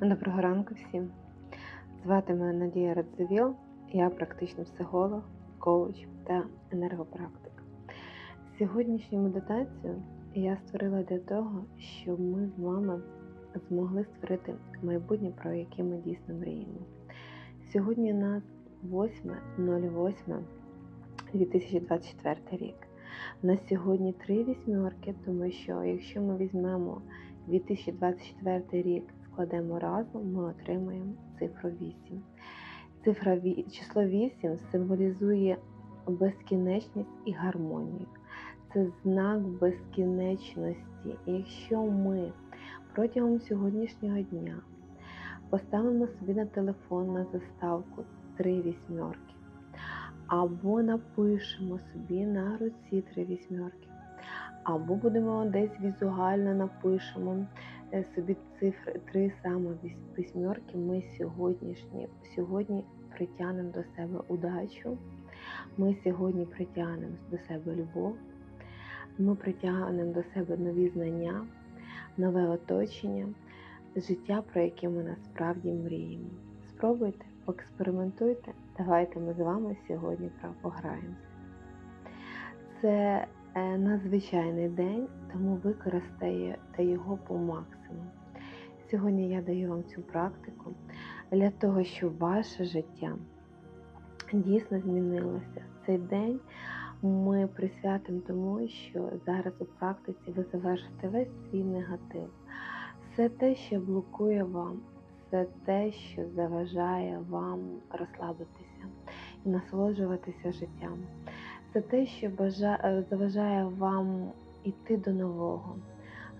Доброго ранку всім. Звати мене Надія Радзивіл, я практичний психолог, коуч та енергопрактик. Сьогоднішню медитацію я створила для того, щоб ми з вами змогли створити майбутнє, про яке ми дійсно мріємо. Сьогодні у нас 8.08.2024 рік. На сьогодні три вісьмерки, тому що якщо ми візьмемо 2024 рік складемо разом, ми отримаємо цифру 8. Цифра число 8 символізує безкінечність і гармонію. Це знак безкінечності. Якщо ми протягом сьогоднішнього дня поставимо собі на телефон на заставку три вісьмерки, або напишемо собі на руці три вісьмерки, або будемо десь візуально напишемо собі цифри три саме вісьмерки, ми сьогоднішні, сьогодні притягнемо до себе удачу, ми сьогодні притягнемо до себе любов, ми притягнемо до себе нові знання, нове оточення, життя, про яке ми насправді мріємо. Спробуйте, поекспериментуйте, давайте ми з вами сьогодні пограємося. Це Е, надзвичайний день, тому використайте його по максимуму. Сьогодні я даю вам цю практику для того, щоб ваше життя дійсно змінилося. Цей день ми присвятимо тому, що зараз у практиці ви завершите весь свій негатив. Все те, що блокує вам, все те, що заважає вам розслабитися і насолоджуватися життям це те, що е, заважає вам йти до нового,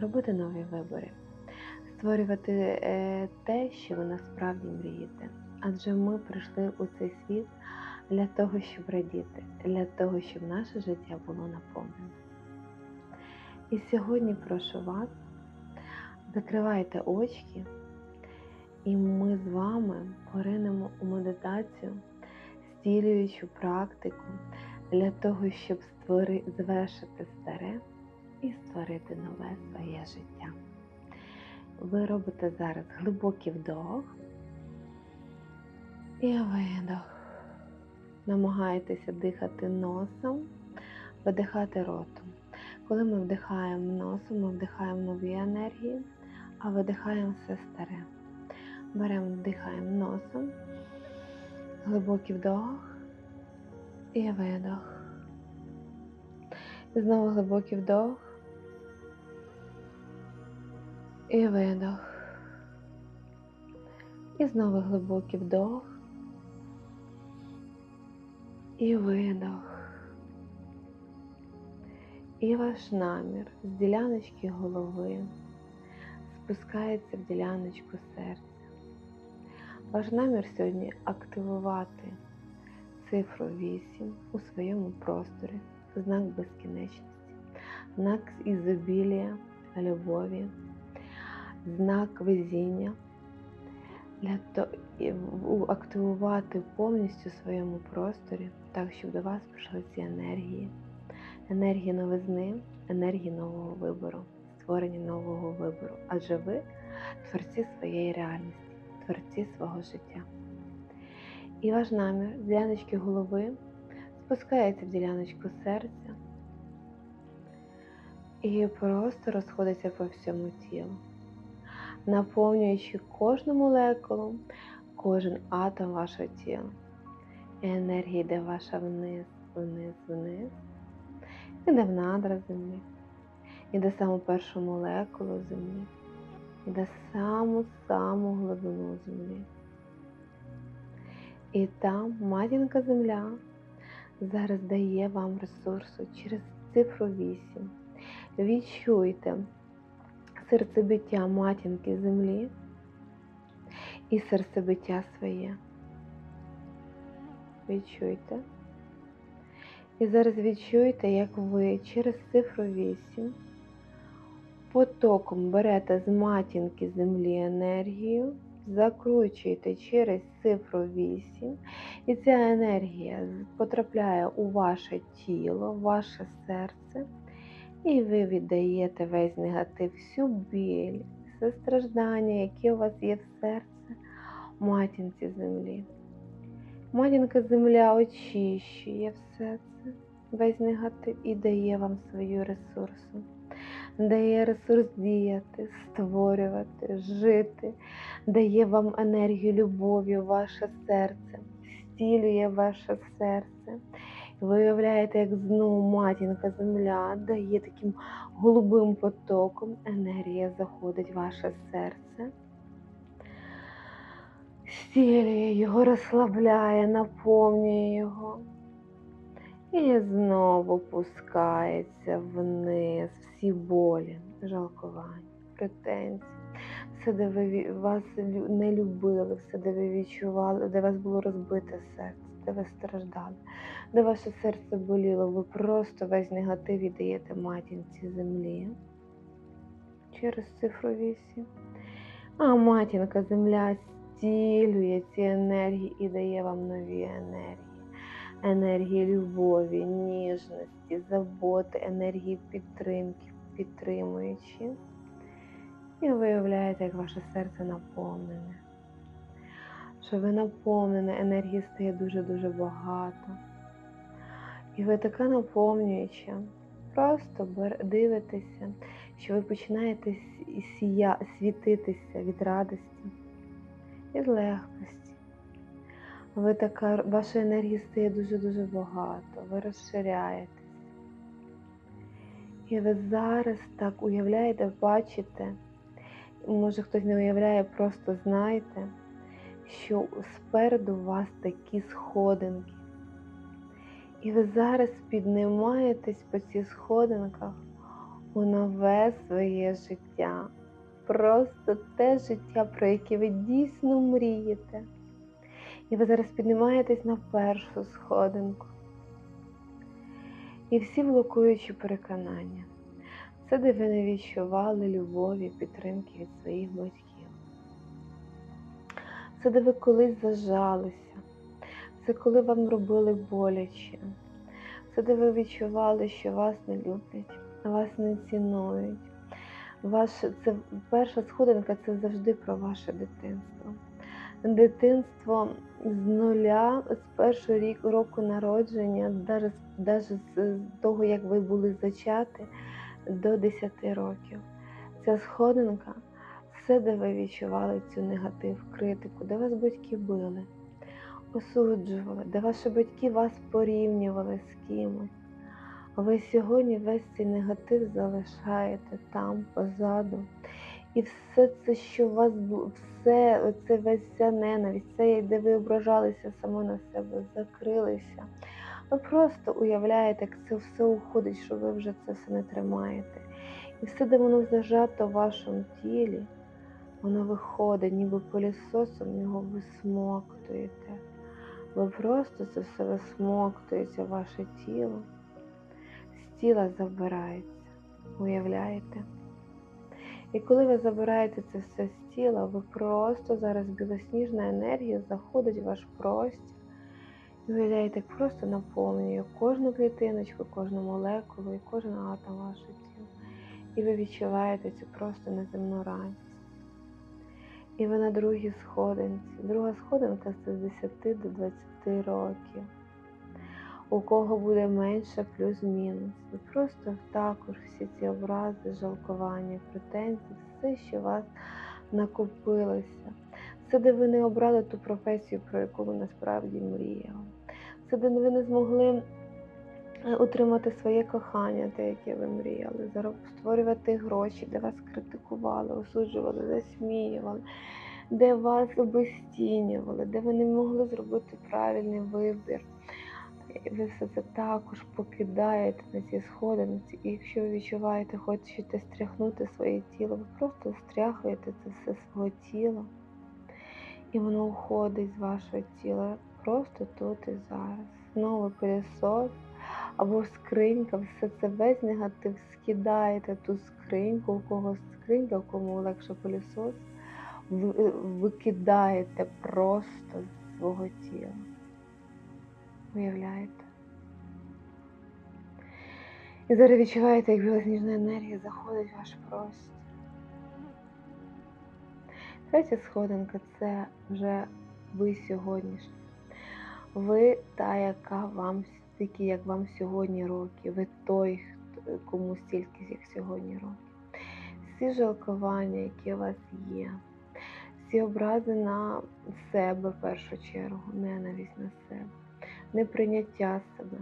робити нові вибори, створювати е, те, що ви насправді мрієте. Адже ми прийшли у цей світ для того, щоб радіти, для того, щоб наше життя було наповнене. І сьогодні прошу вас, закривайте очки, і ми з вами поринемо у медитацію, стілюючу практику для того, щоб створи, завершити старе і створити нове своє життя. Ви робите зараз глибокий вдох і видох. Намагайтеся дихати носом, видихати ротом. Коли ми вдихаємо носом, ми вдихаємо нові енергії, а видихаємо все старе. Беремо, вдихаємо носом, глибокий вдох і видох. І знову глибокий вдох. І видох. І знову глибокий вдох. І видох. І ваш намір з діляночки голови спускається в діляночку серця. Ваш намір сьогодні активувати цифру 8 у своєму просторі, знак безкінечності, знак ізобілія, любові, знак везіння, для того, активувати повністю в своєму просторі, так, щоб до вас прийшли ці енергії, енергії новизни, енергії нового вибору, створення нового вибору. Адже ви творці своєї реальності, творці свого життя. І ваш намір з діляночки голови. Спускається в діляночку серця і просто розходиться по всьому тілу, наповнюючи кожну молекулу, кожен атом вашого тіла. Енергія йде ваша вниз, вниз, вниз, іде в надра землі, іде саму першу молекулу землі, іде саму-саму глибину землі. І там матінка земля зараз дає вам ресурсу через цифру 8. Відчуйте серцебиття матінки землі і серцебиття своє. Відчуйте. І зараз відчуйте, як ви через цифру 8 потоком берете з матінки землі енергію закручуєте через цифру 8, і ця енергія потрапляє у ваше тіло, ваше серце, і ви віддаєте весь негатив, всю біль, все страждання, яке у вас є в серці, матінці землі. Матінка земля очищує все це, весь негатив і дає вам свою ресурсу. Дає ресурс діяти, створювати, жити, дає вам енергію любові ваше серце, стілює ваше серце. Ви уявляєте, як знову матінка земля дає таким голубим потоком, енергія заходить в ваше серце стілює його, розслабляє, наповнює його. І знову пускається вниз всі болі, жалкування, претензії, все, де ви вас не любили, все, де ви відчували, де вас було розбите серце, де ви страждали, де ваше серце боліло, ви просто весь негатив віддаєте матінці землі через цифру 8. А матінка земля зцілює ці енергії і дає вам нові енергії. Енергії любові, ніжності, заботи, енергії підтримки, підтримуючи. І виявляєте, як ваше серце наповнене. Що ви наповнене, енергії стає дуже-дуже багато. І ви така наповнююча. Просто дивитеся, що ви починаєте сія, світитися від радості і легкості. Ви така, вашої енергії стає дуже-дуже багато, ви розширяєтесь. І ви зараз так уявляєте, бачите, може хтось не уявляє, просто знаєте, що спереду у вас такі сходинки. І ви зараз піднімаєтесь по цих сходинках у нове своє життя. Просто те життя, про яке ви дійсно мрієте. І ви зараз піднімаєтесь на першу сходинку. І всі блокуючі переконання. Це де ви не відчували любові, підтримки від своїх батьків. Це де ви колись зажалися. Це коли вам робили боляче. Це де ви відчували, що вас не люблять, вас не цінують. Ваше, це перша сходинка це завжди про ваше дитинство. Дитинство з нуля, з першого рік, року народження, навіть, з того, як ви були зачати, до 10 років. Ця сходинка все, де ви відчували цю негатив, критику, де вас батьки били, осуджували, де ваші батьки вас порівнювали з кимось. Ви сьогодні весь цей негатив залишаєте там, позаду. І все це, що вас було, все, це весь ця ненависть, все, де ви ображалися само на себе, закрилися. Ви просто уявляєте, як це все уходить, що ви вже це все не тримаєте. І все, де воно зажато в вашому тілі, воно виходить, ніби пилісосом його висмоктуєте. Ви просто це все висмоктуєте в ваше тіло, з тіла забирається. Уявляєте? І коли ви забираєте це все з тіла, ви просто зараз білосніжна енергія заходить в ваш простір. І уявляєте, як просто наповнює кожну клітиночку, кожну молекулу і кожен атом вашого тіла. І ви відчуваєте цю просто неземну радість. І ви на другій сходинці. Друга сходинка це з 10 до 20 років. У кого буде менше, плюс-мінус. Ви просто також всі ці образи, жалкування, претензії, все, що вас накопилося. Це де ви не обрали ту професію, про яку ви насправді мріяли. Це де ви не змогли е, утримати своє кохання, те, яке ви мріяли, створювати гроші, де вас критикували, осуджували, засміювали, де вас обесцінювали, де ви не могли зробити правильний вибір. Ви все це також покидаєте на ці сходинці. І якщо ви відчуваєте, хочете стряхнути своє тіло, ви просто стряхуєте це все свого тіла. І воно уходить з вашого тіла просто тут і зараз. Знову пилісос або скринька, все це весь негатив скидаєте ту скриньку, у кого скринька, у кому легше пилісос, ви- викидаєте просто з свого тіла. Уявляєте? І зараз відчуваєте, як білосніжна енергія заходить в ваш простір. Третя сходинка це вже ви сьогоднішні. Ви та, яка вам стільки, як вам сьогодні років, ви той, кому стільки, як сьогодні років. Всі жалкування, які у вас є, всі образи на себе в першу чергу, ненависть на себе, неприйняття себе,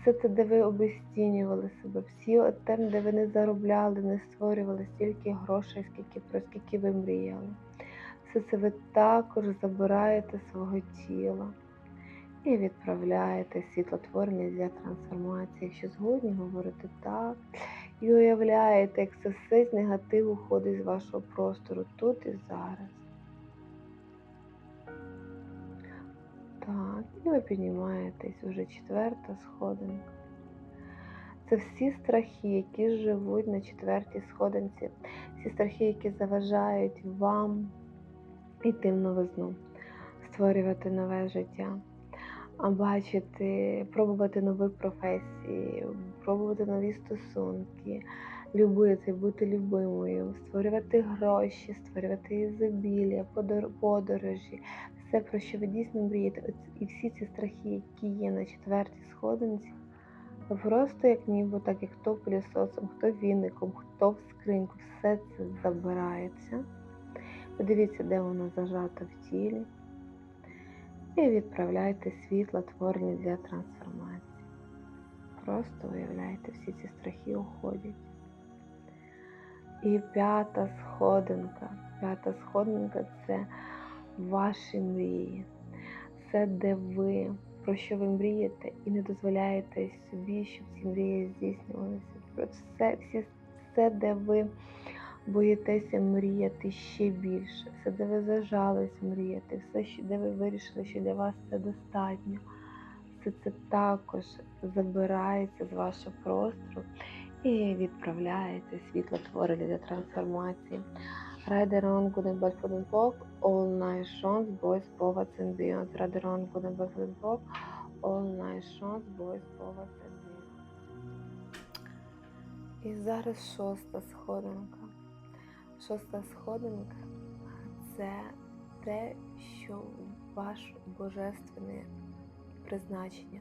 все те, де ви обесцінювали себе, всі там, де ви не заробляли, не створювали стільки грошей, скільки про скільки ви мріяли. Все це ви також забираєте свого тіла і відправляєте світлотворення для трансформації. Якщо згодні говорити так, і уявляєте, як це все з негативу ходить з вашого простору тут і зараз. Так, і ви піднімаєтесь уже четверта сходинка. Це всі страхи, які живуть на четвертій сходинці, всі страхи, які заважають вам йти в новизну, створювати нове життя, бачити, пробувати нові професії, пробувати нові стосунки, любити, бути любимою, створювати гроші, створювати ізобілля, подорожі, все, про що ви дійсно мрієте. І всі ці страхи, які є на четвертій сходинці, просто як ніби, так як хто пилісосом, хто віником, хто в скриньку, все це забирається. Подивіться, де воно зажато в тілі. І відправляйте світло творення для трансформації. Просто уявляйте, всі ці страхи уходять. І п'ята сходинка. П'ята сходинка це ваші мрії. Це де ви, про що ви мрієте, і не дозволяєте собі, щоб ці мрії здійснювалися. Про все, всі, все, де ви боїтеся мріяти ще більше, все, де ви зажались мріяти, все, де ви вирішили, що для вас це достатньо. Все це також забирається з вашого простору і відправляється в світлотворення для трансформації. Райдерон All Night Shons, Boys, Povats and Beyond. Райдерон All Night Shons, Boys, Povats and Beyond. І зараз шоста сходинка. Шоста сходинка це те, що ваше божественне призначення,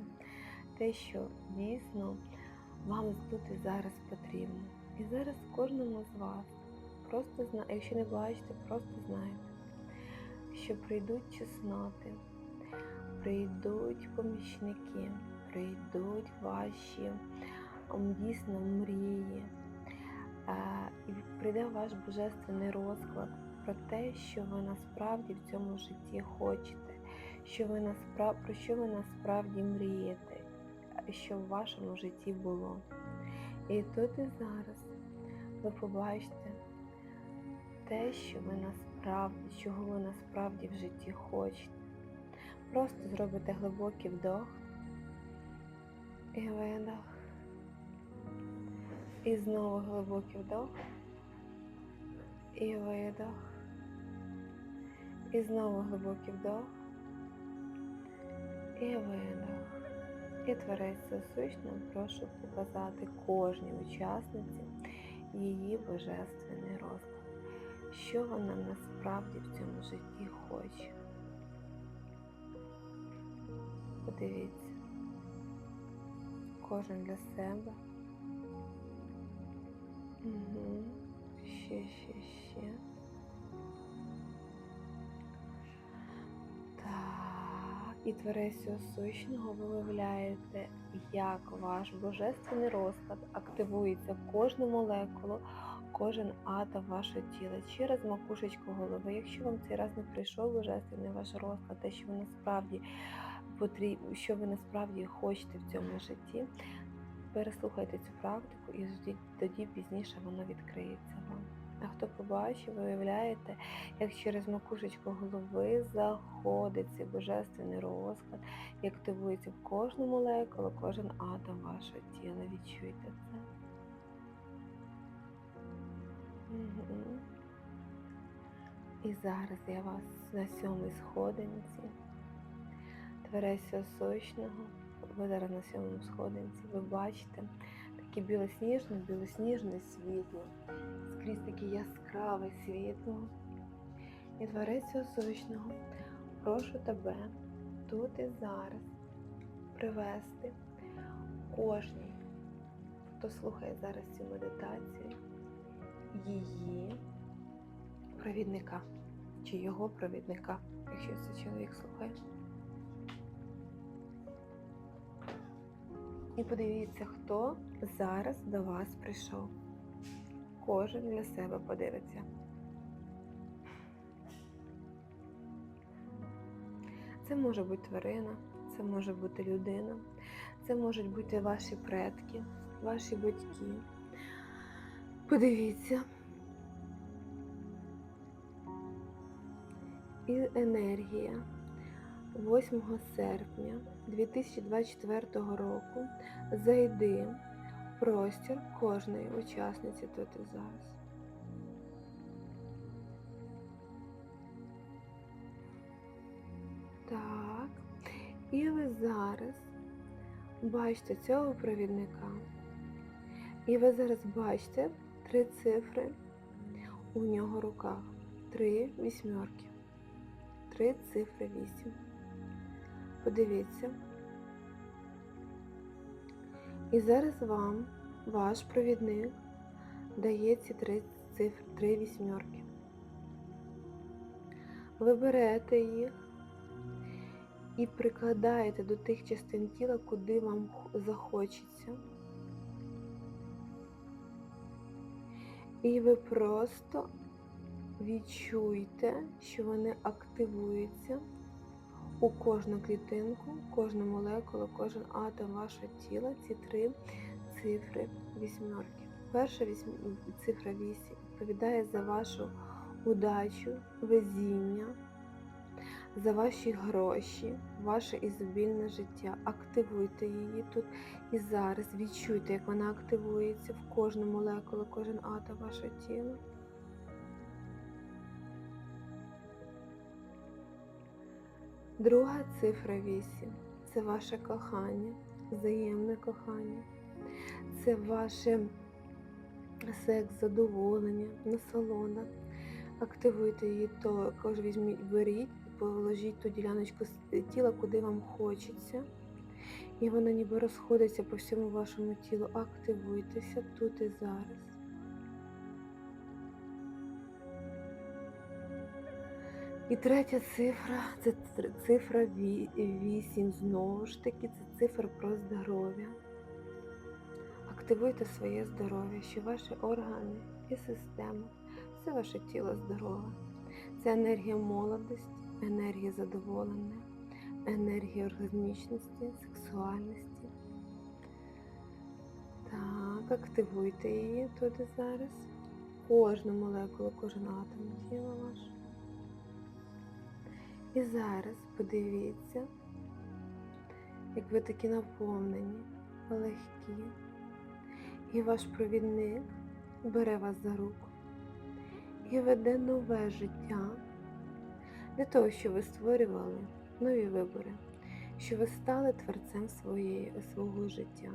те, що дійсно вам тут і зараз потрібно. І зараз кожному з вас просто зна... якщо не бачите, просто знайте, що прийдуть чесноти, прийдуть помічники, прийдуть ваші дійсно мрії. І прийде ваш божественний розклад про те, що ви насправді в цьому житті хочете, що ви насправ... про що ви насправді мрієте, що в вашому житті було. І тут і зараз ви побачите те, що ви насправді, чого ви насправді в житті хочете. Просто зробите глибокий вдох і видох. І знову глибокий вдох. І видох. І знову глибокий вдох. І видох. І творець сущно прошу показати кожній учасниці її божественний розклад. Що вона насправді в цьому житті хоче. Подивіться. Кожен для себе. Угу. Ще, ще, ще. Так. І всього сущного ви виявляєте, як ваш божественний розклад активується кожну молекулу, кожен атом вашого тіла через макушечку голови. Якщо вам цей раз не прийшов божественний ваш розклад, те, що ви насправді що ви насправді хочете в цьому житті, переслухайте цю практику і ждіть, тоді пізніше воно відкриється вам. А хто побачив, ви уявляєте, як через макушечку голови заходить цей божественний розклад і активується в кожну молекулу, кожен атом вашого тіла. Відчуйте це. Угу. І зараз я вас на сьомій сходинці, Творець всього сущного, ви зараз на сьомому сходинці, ви бачите таке білосніжне, білосніжне світло, скрізь таке яскраве світло. І Творець Осущного, прошу тебе тут і зараз привести кожній, хто слухає зараз цю медитацію, її провідника чи його провідника, якщо це чоловік слухає. І подивіться, хто зараз до вас прийшов. Кожен для себе подивиться. Це може бути тварина, це може бути людина, це можуть бути ваші предки, ваші батьки. Подивіться. І енергія 8 серпня 2024 року зайди в простір кожної учасниці тут і зараз. Так. І ви зараз бачите цього провідника. І ви зараз бачите три цифри у нього в руках. Три вісьмерки. Три цифри вісім. Подивіться. І зараз вам ваш провідник дає ці три цифри, три вісьмерки. Ви берете їх і прикладаєте до тих частин тіла, куди вам захочеться. І ви просто відчуйте, що вони активуються у кожну клітинку, кожну молекулу, кожен атом вашого тіла, ці три цифри вісьмерки. Перша вісьм... цифра 8 відповідає за вашу удачу, везіння, за ваші гроші, ваше ізобільне життя. Активуйте її тут і зараз. Відчуйте, як вона активується в кожну молекулу, кожен атом вашого тіла. Друга цифра 8 це ваше кохання, взаємне кохання, це ваше секс, задоволення, насолода. Активуйте її, також візьміть, беріть, положіть ту діляночку тіла, куди вам хочеться. І вона ніби розходиться по всьому вашому тілу. Активуйтеся тут і зараз. І третя цифра це цифра 8. Знову ж таки, це цифра про здоров'я. Активуйте своє здоров'я, що ваші органи і система, все ваше тіло здорове. Це енергія молодості, енергія задоволення, енергія оргазмічності, сексуальності. Так, активуйте її тут і зараз. Кожну молекулу, кожен атом тіла ваше. І зараз подивіться, як ви такі наповнені, легкі, і ваш провідник бере вас за руку і веде нове життя для того, щоб ви створювали нові вибори, щоб ви стали творцем своєї, свого життя.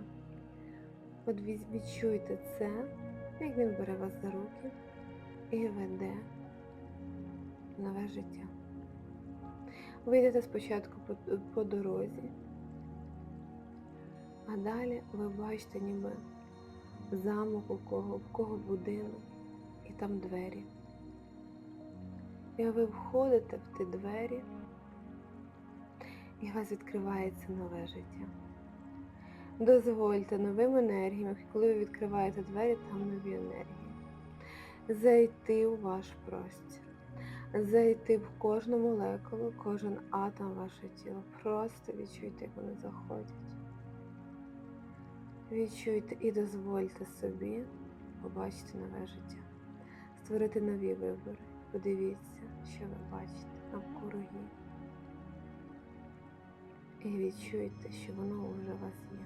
От відчуйте це, як він бере вас за руки і веде нове життя. Ви йдете спочатку по, по дорозі, а далі ви бачите ніби замок у кого, в кого будинок, і там двері. І ви входите в ті двері, і у вас відкривається нове життя. Дозвольте новим енергіям, коли ви відкриваєте двері, там нові енергії. Зайти у ваш простір зайти в кожну молекулу, кожен атом вашого тіла. Просто відчуйте, як вони заходять. Відчуйте і дозвольте собі побачити нове життя, створити нові вибори. Подивіться, що ви бачите навкруги. І відчуйте, що воно вже у вас є.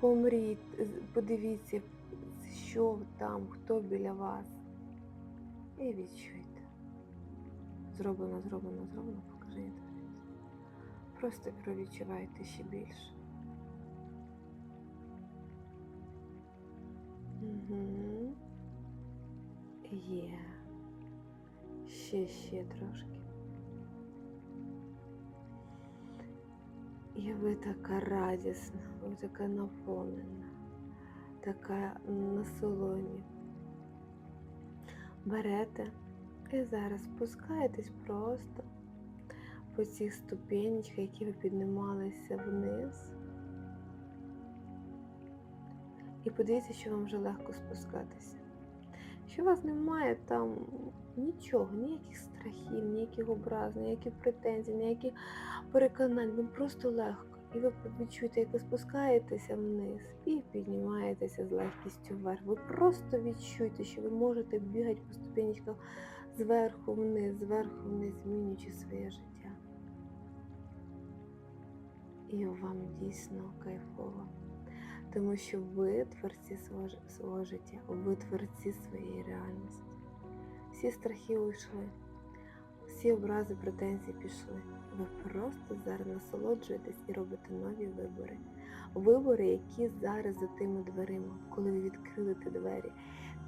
Помріть, подивіться, що там, хто біля вас. І відчуйте. Зроблено, зроблено, зроблено, покажи Просто провідчувайте ще більше. Угу. Є. Ще ще, ще трошки. І ви така радісна, ви така наповнена, така на солоні. Берете і зараз спускаєтесь просто по цих ступенечках, які ви піднімалися вниз. І подивіться, що вам вже легко спускатися. Що у вас немає там нічого, ніяких страхів, ніяких образ, ніяких претензій, ніяких переконань. Вам просто легко. І ви відчуєте, як ви спускаєтеся вниз і піднімаєтеся з легкістю вверх. Ви просто відчуєте, що ви можете бігати по ступенечках зверху вниз, зверху вниз, змінюючи своє життя. І вам дійсно кайфово. Тому що ви творці свого життя, ви творці своєї реальності. Всі страхи уйшли, всі образи, претензії пішли. Ви просто зараз насолоджуєтесь і робите нові вибори. Вибори, які зараз за тими дверима, коли ви відкрили ті двері,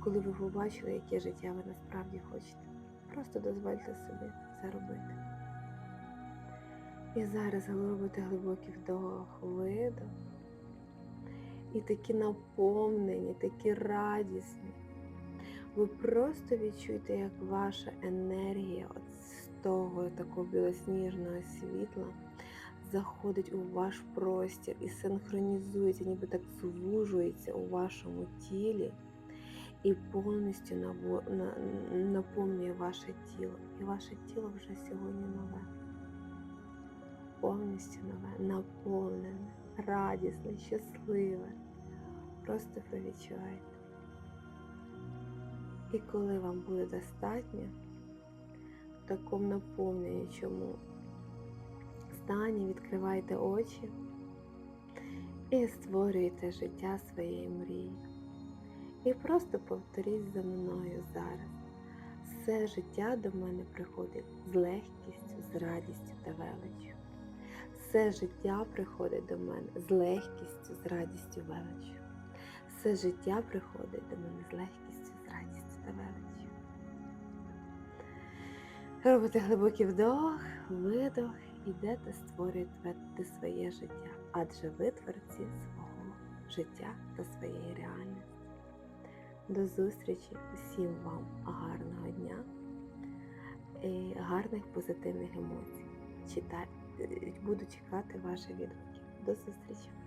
коли ви побачили, яке життя ви насправді хочете. Просто дозвольте собі це робити. І зараз робите глибокий вдох, видох. І такі наповнені, такі радісні. Ви просто відчуєте, як ваша енергія от з того такого білосніжного світла заходить у ваш простір і синхронізується, ніби так звужується у вашому тілі і повністю наповнює ваше тіло. І ваше тіло вже сьогодні нове. Повністю нове, наповнене, радісне, щасливе. Просто ви відчуваєте. І коли вам буде достатньо, в такому наповнюючому стані відкривайте очі і створюєте життя своєї мрії. І просто повторіть за мною зараз. Все життя до мене приходить з легкістю, з радістю та величчю. Все життя приходить до мене з легкістю, з радістю, величчю. Все життя приходить до мене з легкістю, та. Робите глибокий вдох, видох, ідете створюєте своє життя, адже ви творці свого життя та своєї реальності. До зустрічі, всім вам гарного дня і гарних позитивних емоцій. Читай, буду чекати ваші відгуки. До зустрічі!